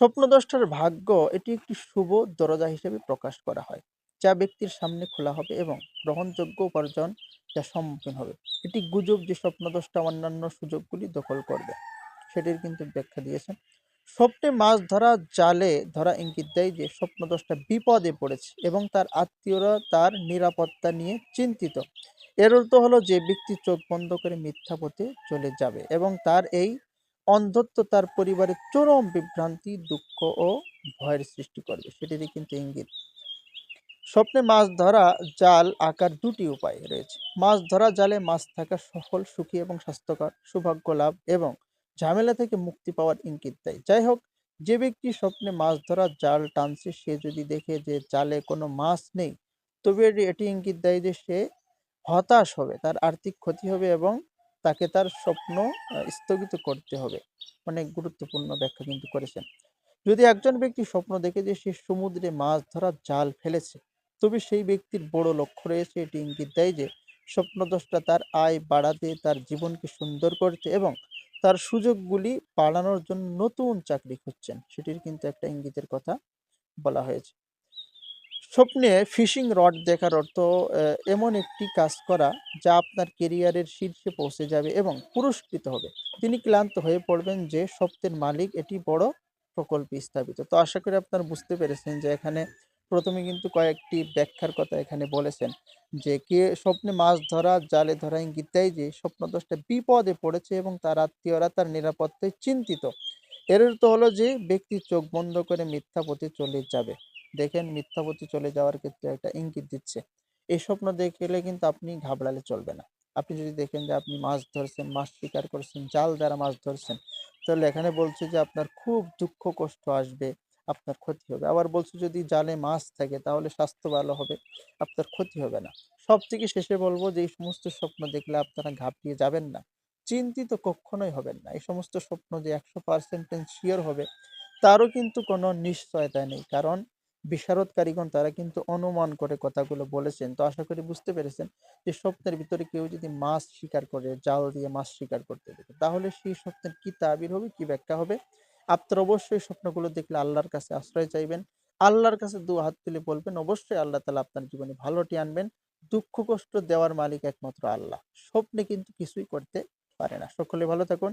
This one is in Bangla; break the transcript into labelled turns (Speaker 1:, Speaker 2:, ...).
Speaker 1: স্বপ্নদ্রষ্টার ভাগ্য, এটি একটি শুভ দরজা হিসেবে প্রকাশ করা হয়, যা ব্যক্তির সামনে খোলা হবে এবং গ্রহণযোগ্য উপার্জন যা সম্মুখীন হবে। এটি গুজব যে স্বপ্নদ্রষ্টা অন্যান্য সুযোগগুলি দখল করবে, সেটির কিন্তু ব্যাখ্যা দিয়েছেন। স্বপ্নে মাছ ধরা জালে ধরা ইঙ্গিত দেয় যে স্বপ্নদ্রষ্টা বিপদে পড়েছে এবং তার আত্মীয়রা তার নিরাপত্তা নিয়ে চিন্তিত। এর অর্থ হলো যে ব্যক্তি চোখ বন্ধ করে মিথ্যা পথে চলে যাবে এবং তার এই অন্ধত্ব তার পরিবারের চরম বিভ্রান্তি, দুঃখ ও ভয়ের সৃষ্টি করবে। সেটিরই কিন্তু ইঙ্গিত। স্বপ্নে মাছ ধরা জাল আকার দুটি উপায় রয়েছে। মাছ ধরা জালে মাছ থাকা সফল, সুখী এবং স্বাস্থ্যকর, সৌভাগ্য লাভ এবং ঝামেলা থেকে মুক্তি পাওয়ার ইঙ্গিত দেয়। যাই হোক, যে ব্যক্তি স্বপ্নে মাছ ধরা জাল টানছে, সে যদি দেখে যে জালে কোনো মাছ নেই, তবে এটি ইঙ্গিত দেয় যে সে হতাশ হবে, তার আর্থিক ক্ষতি হবে এবং তাকে তার স্বপ্ন স্থগিত করতে হবে। অনেক গুরুত্বপূর্ণ ব্যাখ্যা কিন্তু করেছেন। যদি একজন ব্যক্তি স্বপ্ন দেখে যে সে সমুদ্রে মাছ ধরার জাল ফেলেছে, তবে সেই ব্যক্তির বড় লক্ষ্য রয়েছে, এটি ইঙ্গিত দেয় যে স্বপ্নদ্রষ্টা তার আয় বাড়াতে, তার জীবনকে সুন্দর করতে এবং তার সুযোগগুলি বাড়ানোর জন্য নতুন চাকরি খুঁজছেন। সেটির কিন্তু একটা ইঙ্গিতের কথা বলা হয়েছে। স্বপ্নে ফিশিং রড দেখার অর্থ এমন একটি কাজ করা যা আপনার কেরিয়ারের শীর্ষে পৌঁছে যাবে এবং পুরস্কৃত হবে। তিনি ক্লান্ত হয়ে পড়বেন যে স্বপ্নের মালিক এটি বড় প্রকল্পে স্থাপিত। তো আশা করি আপনারা বুঝতে পেরেছেন যে এখানে প্রথমে কিন্তু কয়েকটি ব্যাখ্যার কথা এখানে বলেছেন যে, কে স্বপ্নে মাছ ধরা, জালে ধরা ইঙ্গিত দেয় যে, স্বপ্নদোষটা বিপদে পড়েছে এবং তার আত্মীয়রা তার নিরাপত্তায় চিন্তিত। এর অর্থ হলো যে ব্যক্তি চোখ বন্ধ করে মিথ্যা পথে চলে যাবে। দেখেন মিথ্যা পথে চলে যাওয়ার ক্ষেত্রে একটা ইঙ্গিত দিচ্ছে। এই স্বপ্ন দেখলে কিন্তু আপনি ঘাবড়ালে চলবে না। আপনি যদি দেখেন যে আপনি মাছ ধরছেন, মাছ শিকার করছেন, জাল দ্বারা মাছ ধরছেন, তাহলে এখানে বলছে যে আপনার খুব দুঃখ কষ্ট আসবে, আপনার ক্ষতি হবে। আবার বলছে যদি জালে মাছ থাকে তাহলে স্বাস্থ্য ভালো হবে, আপনার ক্ষতি হবে না। সব থেকে শেষে বলব যে এই সমস্ত স্বপ্ন দেখলে আপনারা ঘাবড়িয়ে যাবেন না। চিন্তিত কখনোই হবেন না। এই সমস্ত স্বপ্ন যে একশো পার্সেন্টেজ শিওর হবে, তারও কিন্তু কোনো নিশ্চয়তা নেই। কারণ বিশারদকারীগণ তারা কিন্তু অনুমান করে কথাগুলো বলেছেন। তো আশা করি বুঝতে পেরেছেন যে স্বপ্নের ভিতরে কেউ যদি মাছ শিকার করে, জাল দিয়ে মাছ শিকার করতে দেখে, তাহলে সেই স্বপ্নের কি তাবির হবে, কি ব্যাখ্যা হবে? আপনার অবশ্যই স্বপ্নগুলো দেখলে আল্লাহর কাছে আশ্রয় চাইবেন। আল্লাহর কাছে দু হাত তুলে বলবেন, অবশ্যই আল্লাহ তালা আপনার জীবনে ভালোটি আনবেন। দুঃখ কষ্ট দেওয়ার মালিক একমাত্র আল্লাহ। স্বপ্নে কিন্তু কিছুই করতে পারে না। সকলে ভালো থাকুন।